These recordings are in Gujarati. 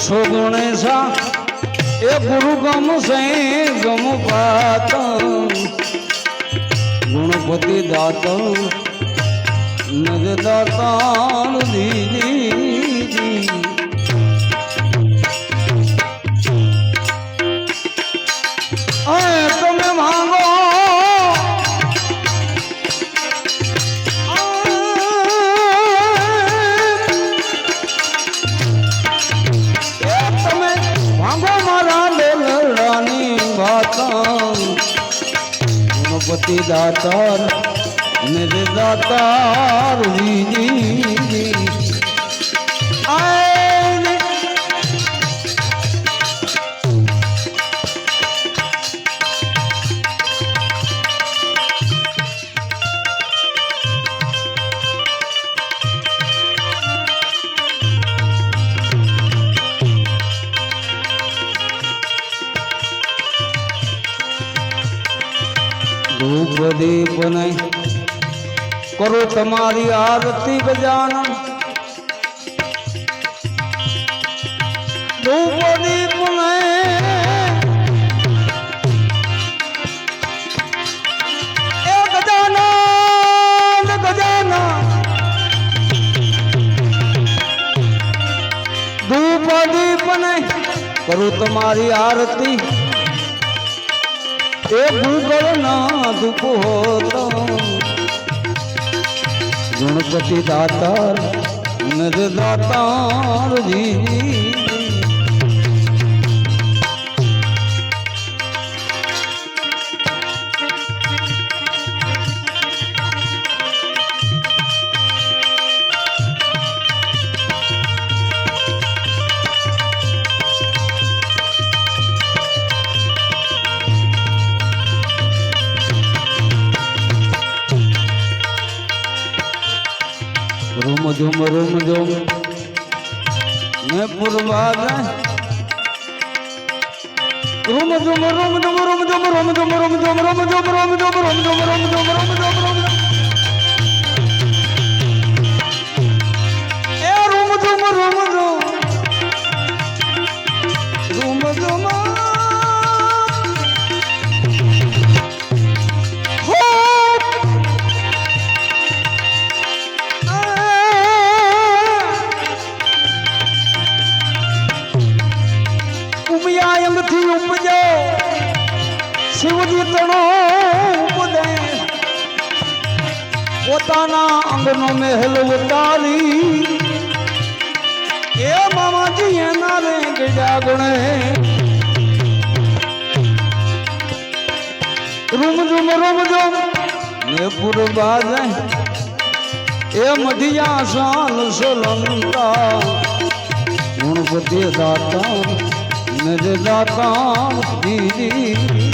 સો. ગણેશા એ ગુરુ ગમ સે ગમ પાત. ગુણપતિ દાત. નજ દીદી પતિ દાતાર ને દાતાર વિની देव नहीं करो तुम्हारी आरती बजान। करो तुम्हारी आरती। એ ભૂગોળ ના દુઃખ હોતો. ગણપતિ દાતાર નર દાતાર રૂમ રૂમ ઝુમ ને પુરવાદ રૂમ રૂમ રૂમ રૂમ રૂમ ઝુમ રૂમ ઝુમ રૂમ ઝુમ રૂમ ઝુમ રૂમ ઝુમ રૂમ ઝુમ રૂમ પોતાના અંગનો મહેલ ઉતારી. એ મામાજી એના રે ગજા ગુણે રૂમ ઝુમ રૂમ ઝુમ, ને પુરબાદ એ મઢિયા સાલ સોલંકા. ગુણપતિ દાતા મેરે દાતા દીદી.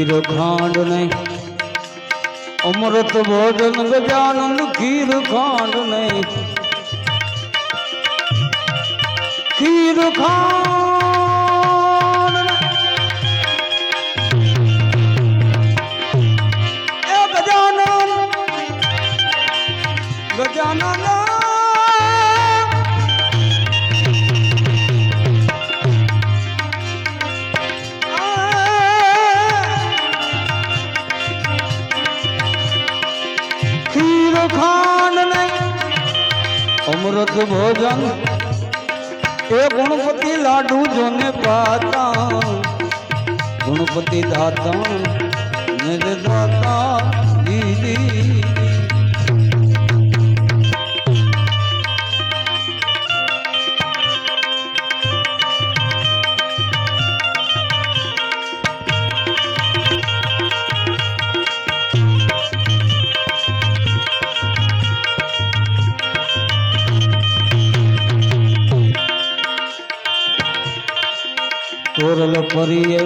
ખીર ખાંડ નહીં. અમૃત ભોજન ગજાનંદ ખીર ખાંડ નહીં. ખીર ખાંડ અમૃત ભોજન એ ગુણપતિ લાડુ જોને પાતા. ગુણપતિ દાતા નિજ તોરલ ફરીએ.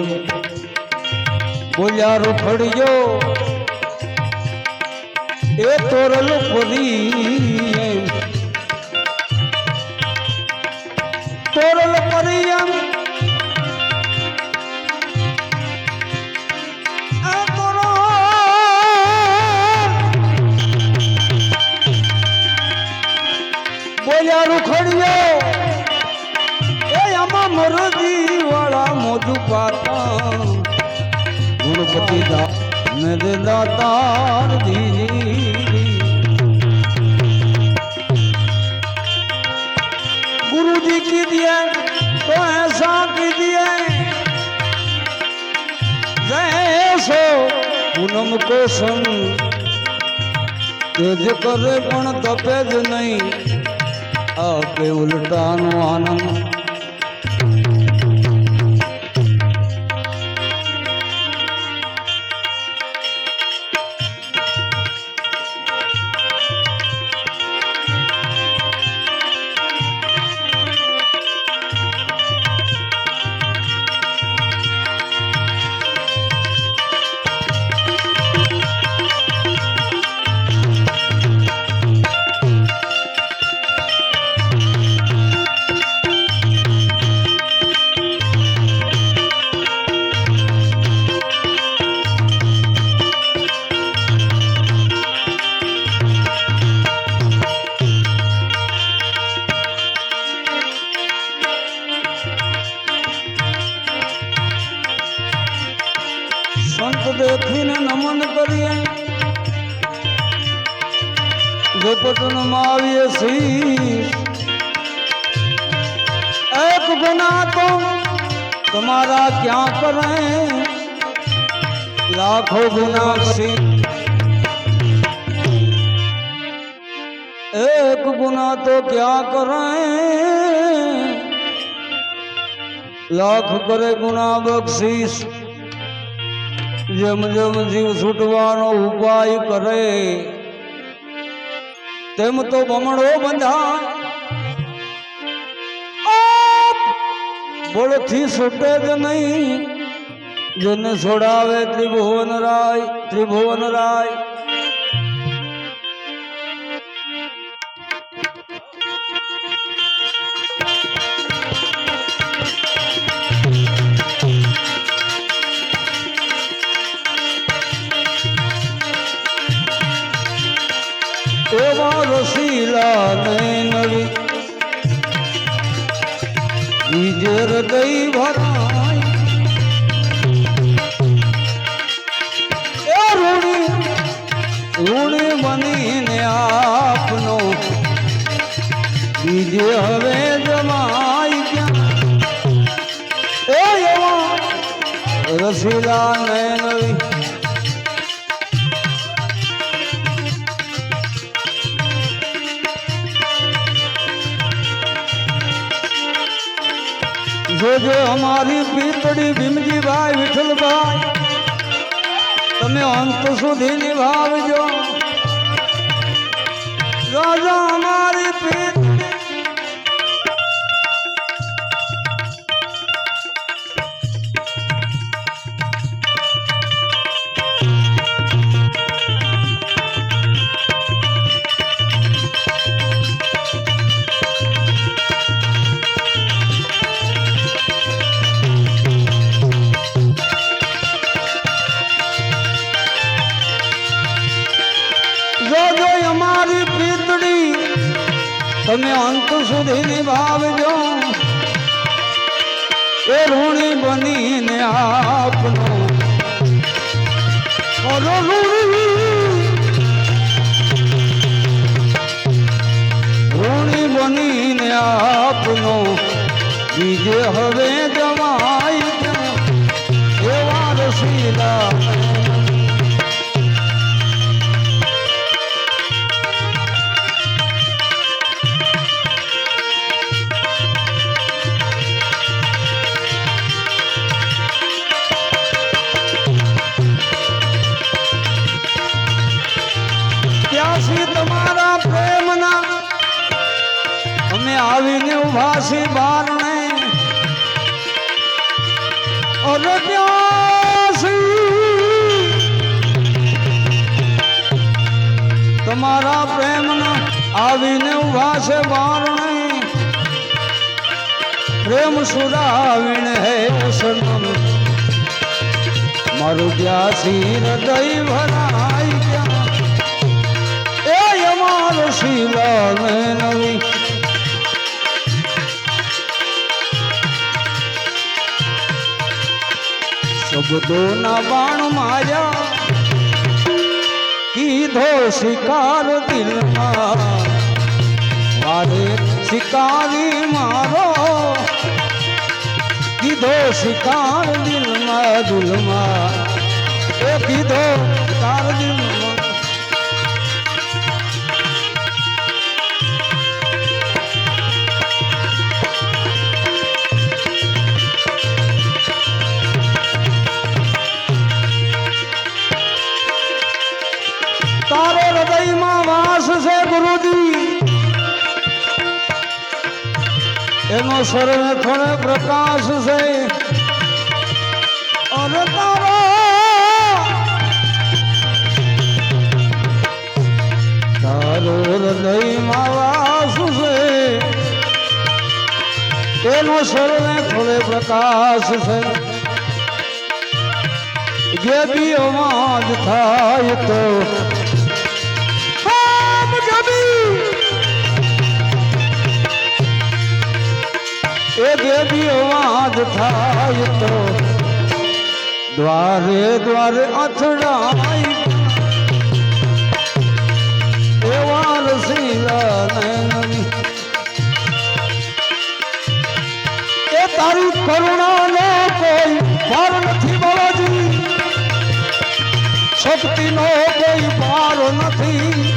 બોલ્યા રૂફડ્યો એ તોરલ ફરી તોરલ ફરી એમ જન્મ કોસમ તેજ કરે પણ તપે જ નહીં. આ કે ઉલટાનો આનંદ દેખીને નમન કરીએ ઝપટનમાં આવીએ શીશ એક ગુના તો તમારા ક્યાં કરે લાખો ગુના સી એક ગુના તો ક્યાં કરે લાખ કરે ગુના બક્ષીસ જેમ જેમ જીવ છૂટવાનો ઉપાય કરે, તેમ તો બમણો બંધા બળથી છૂટે જ નહીં. જેને છોડાવે ત્રિભુવન રાય ત્રિભુવન રાય. હૃદય ભરાય એ ઋણી રૂડી બનીને આપનો. બીજે હવે જમાય ક્યાં એ એવા રસીલા નવી જોજો અમારી પીતળી ભીમજીભાઈ વિઠ્ઠલભાઈ તમે અંત સુધી નિભાવજો. જોજો અમારી પીતળી અંત સુધી નિભાવજો. એ ઋણી બનીને આપનો ઋણી. બનીને આપનો બીજે હવે જમાય એવા રસીલા આવીને ઉભા છે બારણે પ્રેમ સુરાવીણ હે સનમ મારું પ્યાસી હૃદય ભરાઈ ગયા એ અમાર શીલા નવી શબ્દોના બાણ માયા કીધો શિકાર દિલમાં વારે શિકારી મારો. કીધો શિકાર દિલમાં દિલમાં એ કીધો શિકાર દિલમાં. એનો સર્વે થોડો પ્રકાશ છે. અરે તારો તારો છે. એનો સર્વે થોડે પ્રકાશ છે. જે બી અવાજ થાય તો એ દેવી થાય તો. દ્વારે દ્વારે અથડાય. એવા રસીલા એ તારી કરુણાનો કોઈ પાર નથી બાબાજી શક્તિનો કોઈ પાર નથી.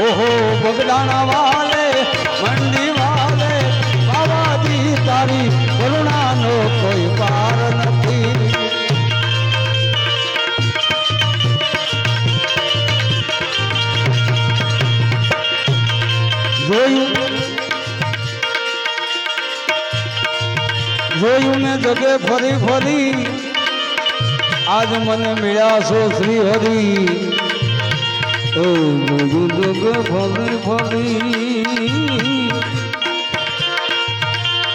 ઓહો બગડાણા વાલે જગે ફરી ફરી આજ મને મળ્યા છો શ્રી હરી ઓ જોયું જગે ફરી ફરી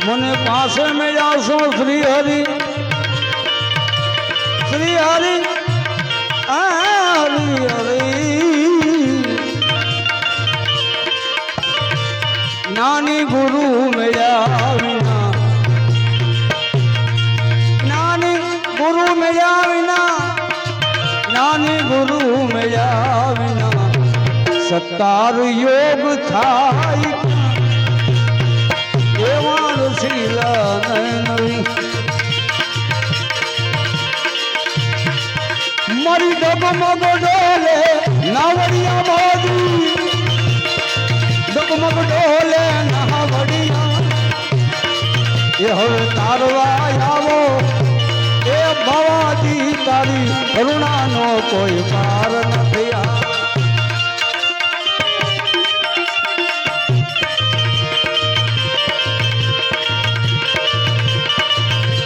મને પાસે મળ્યા છો શ્રી હરી શ્રી હરી આ હરી હરી નાની ગુરુ મળ્યા ગુરુ મળ્યા વિના નાની ગુરુ મળ્યા વિના સત્તાર યોગ થાય એવા રસીલા નવી મારી ડગમગ ડોલે નાવડિયા બાજુ ડગમગ ડોલે નાવડિયા એ હવે તારવા આવો એ ભવાજી તારી કરુણાનો કોઈ પાર નથી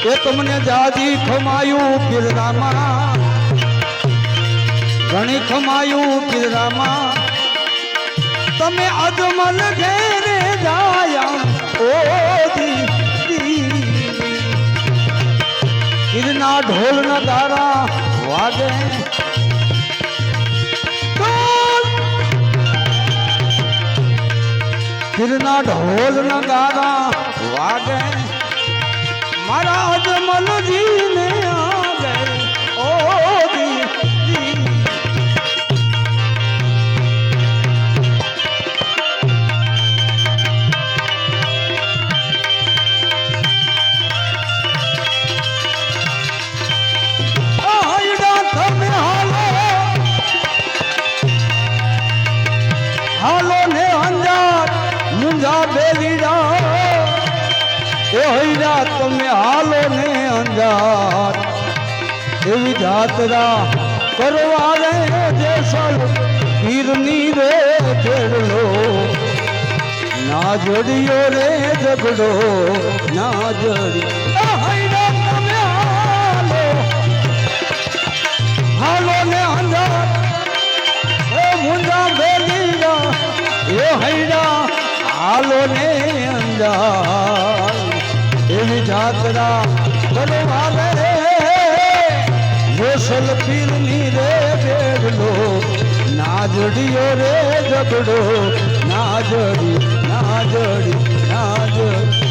એ તમને જાજી ખમાયું પીરરામાં ઘણી ખમાયું પીરરામાં તમે અજમલ ઘેરે જાયા. ઓ गिरना ढोल न धारा वादे गिरना ढोल न धारा वादे महाराज मल जी ने ભૈરા તમે હાલો ને અંજાર. એવી જાતરા કરવા રે જેસલ પીરની રે ખેડલો. ના જડિયો રે ઝઘડો, ના જડિયો હૈરા તમે હાલો. હાલો ને અંજાર. એ હૈરા હાલો ને અંજાર. એવી જાત્રા બનવા રે ગોસલ પીરની રે બેડલો નાજડીયો રે જબડો નાજડી નાજડી નાજડી